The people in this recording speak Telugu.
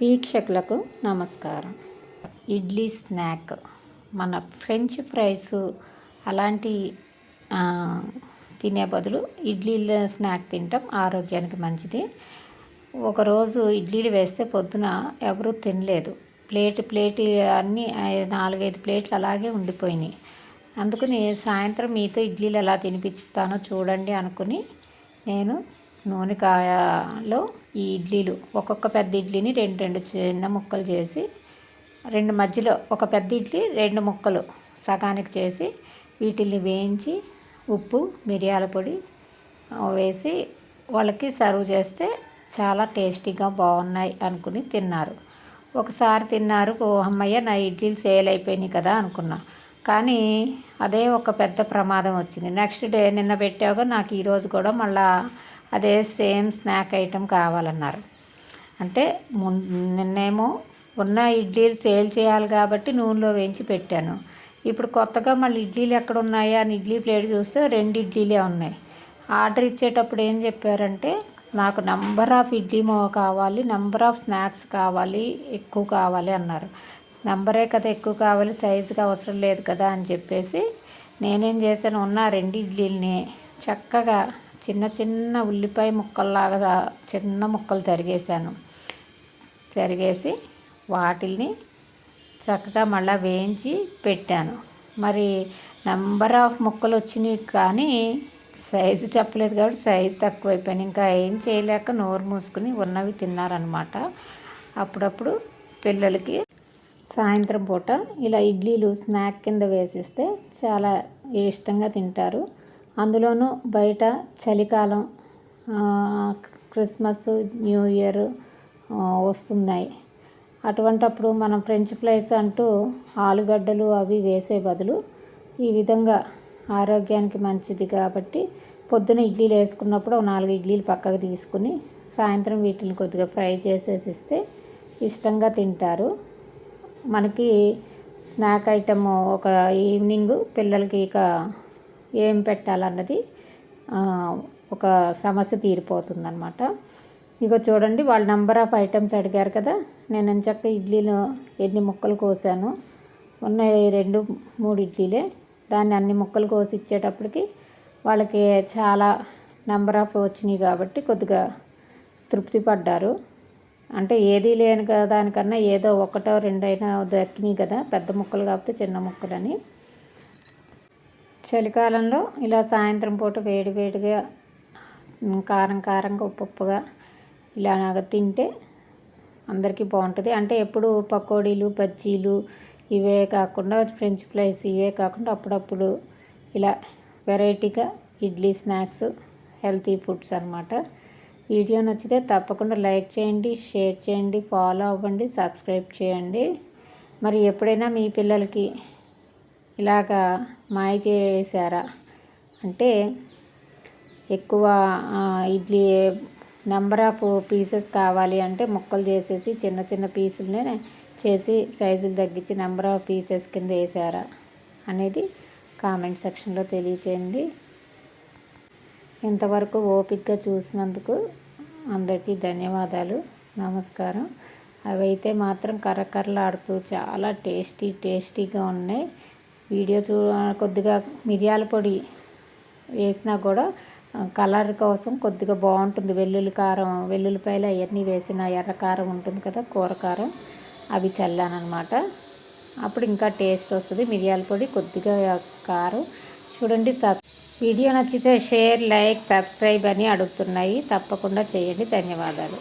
వీక్షకులకు నమస్కారం. ఇడ్లీ స్నాక్. మన ఫ్రెంచ్ ఫ్రైస్ అలాంటి తినే బదులు ఇడ్లీల స్నాక్ తింటాం. ఆరోగ్యానికి మంచిది. ఒకరోజు ఇడ్లీలు వేస్తే పొద్దున ఎవరూ తినలేదు. ప్లేట్ ప్లేట్ అన్నీ నాలుగైదు ప్లేట్లు అలాగే ఉండిపోయినాయి. అందుకని సాయంత్రం మీతో ఇడ్లీలు ఎలా తినిపిస్తానో చూడండి అనుకుని నేను నూనె కాయలో ఈ ఇడ్లీలు ఒక్కొక్క పెద్ద ఇడ్లీని రెండు రెండు చిన్న ముక్కలు చేసి రెండు మధ్యలో ఒక పెద్ద ఇడ్లీ రెండు ముక్కలు సగానికి చేసి వీటిల్ని వేయించి ఉప్పు మిరియాల పొడి వేసి వాళ్ళకి సర్వ్ చేస్తే చాలా టేస్టీగా బాగున్నాయి అనుకుని తిన్నారు. ఒకసారి తిన్నారు ఓ అమ్మయ్య నా ఇడ్లీలు సేల్ అయిపోయినాయి కదా అనుకున్నా. కానీ అదే ఒక పెద్ద ప్రమాదం వచ్చింది. నెక్స్ట్ డే నిన్న పెట్టాక నాకు ఈరోజు కూడా మళ్ళీ అదే సేమ్ స్నాక్ ఐటెం కావాలన్నారు. అంటే నిన్నేమో ఉన్న ఇడ్లీలు సేల్ చేయాలి కాబట్టి నూనెలో వేయించి పెట్టాను. ఇప్పుడు కొత్తగా మళ్ళీ ఇడ్లీలు ఎక్కడ ఉన్నాయా అని ఇడ్లీ ప్లేట్ చూస్తే రెండు ఇడ్లీలే ఉన్నాయి. ఆర్డర్ ఇచ్చేటప్పుడు ఏం చెప్పారంటే నాకు నెంబర్ ఆఫ్ ఇడ్లీ మో కావాలి నెంబర్ ఆఫ్ స్నాక్స్ కావాలి ఎక్కువ కావాలి అన్నారు. నెంబరే కదా ఎక్కువ కావాలి సైజుగా అవసరం లేదు కదా అని చెప్పేసి నేనేం చేశాను ఉన్న రెండు ఇడ్లీల్ని చక్కగా చిన్న చిన్న ఉల్లిపాయ ముక్కల్లాగా చిన్న ముక్కలు తరిగేసాను తరిగేసి వాటిల్ని చక్కగా మళ్ళీ వేయించి పెట్టాను. మరి నెంబర్ ఆఫ్ ముక్కలు వచ్చినాయి కానీ సైజు చెప్పలేదు కాబట్టి సైజు తక్కువైపోయినాయి ఇంకా ఏం చేయలేక నోరు మూసుకుని ఉన్నవి తిన్నారనమాట అప్పుడప్పుడు పిల్లలకి సాయంత్రం పూట ఇలా ఇడ్లీలు స్నాక్ కింద వేసిస్తే చాలా ఇష్టంగా తింటారు. అందులోనూ బయట చలికాలం క్రిస్మస్ న్యూ ఇయర్ వస్తున్నాయి. అటువంటప్పుడు మనం ఫ్రెంచ్ ఫ్రైస్ అంటూ ఆలుగడ్డలు అవి వేసే బదులు ఈ విధంగా ఆరోగ్యానికి మంచిది కాబట్టి పొద్దున ఇడ్లీలు వేసుకున్నప్పుడు నాలుగు ఇడ్లీలు పక్కకు తీసుకుని సాయంత్రం వీటిని కొద్దిగా ఫ్రై చేసేసి ఇస్తే ఇష్టంగా తింటారు. మనకి స్నాక్ ఐటమ్ ఒక ఈవినింగ్ పిల్లలకి ఇక ఏం పెట్టాలన్నది ఒక సమస్య తీరిపోతుంది అనమాట ఇక చూడండి వాళ్ళ నెంబర్ ఆఫ్ ఐటమ్స్ అడిగారు కదా నేను ఎంచక్క ఇడ్లీలో ఎన్ని ముక్కలు కోసాను ఉన్న రెండు మూడు ఇడ్లీలే దాన్ని అన్ని ముక్కలు కోసి ఇచ్చేటప్పటికి వాళ్ళకి చాలా నెంబర్ ఆఫ్ వచ్చినాయి కాబట్టి కొద్దిగా తృప్తి పడ్డారు. అంటే ఏదీ లేని దానికన్నా ఏదో ఒకటో రెండైనా దక్కినాయి కదా పెద్ద ముక్కలు కాకపోతే చిన్న ముక్కలని. చలికాలంలో ఇలా సాయంత్రం పూట వేడి వేడిగా కారం కారంగా ఉప్పు ఉప్పుగా ఇలాగ తింటే అందరికీ బాగుంటుంది. అంటే ఎప్పుడు పకోడీలు బజ్జీలు ఇవే కాకుండా ఫ్రెంచ్ ఫ్రైస్ ఇవే కాకుండా అప్పుడప్పుడు ఇలా వెరైటీగా ఇడ్లీ స్నాక్స్ హెల్తీ ఫుడ్స్ అనమాట వీడియో నచ్చితే తప్పకుండా లైక్ చేయండి షేర్ చేయండి ఫాలో అవ్వండి సబ్స్క్రైబ్ చేయండి. మరి ఎప్పుడైనా మీ పిల్లలకి ఇలాగా మాయ చేశారా అంటే ఎక్కువ ఇడ్లీ నెంబర్ ఆఫ్ పీసెస్ కావాలి అంటే ముక్కలు చేసేసి చిన్న చిన్న పీసులనే చేసి సైజులు తగ్గించి నెంబర్ ఆఫ్ పీసెస్ కింద వేసారా? అనేది కామెంట్ సెక్షన్లో తెలియచేయండి. ఇంతవరకు ఓపిక్గా చూసినందుకు అందరికీ ధన్యవాదాలు. నమస్కారం. అవైతే మాత్రం కర్రకర్రలాడుతూ చాలా టేస్టీ టేస్టీగా ఉన్నాయి. వీడియో చూ కొద్దిగా మిరియాల పొడి వేసినా కూడా కలర్ కోసం కొద్దిగా బాగుంటుంది. వెల్లుల్లి కారం వెల్లుల్లిపాయలు అవన్నీ వేసిన ఎర్ర కారం ఉంటుంది కదా కూర కారం అవి చల్లానమాట అప్పుడు ఇంకా టేస్ట్ వస్తుంది. మిరియాల పొడి కొద్దిగా కారం. చూడండి సబ్ వీడియో నచ్చితే షేర్ లైక్ సబ్స్క్రైబ్ అని అడుగుతున్నాయి. తప్పకుండా చేయండి. ధన్యవాదాలు.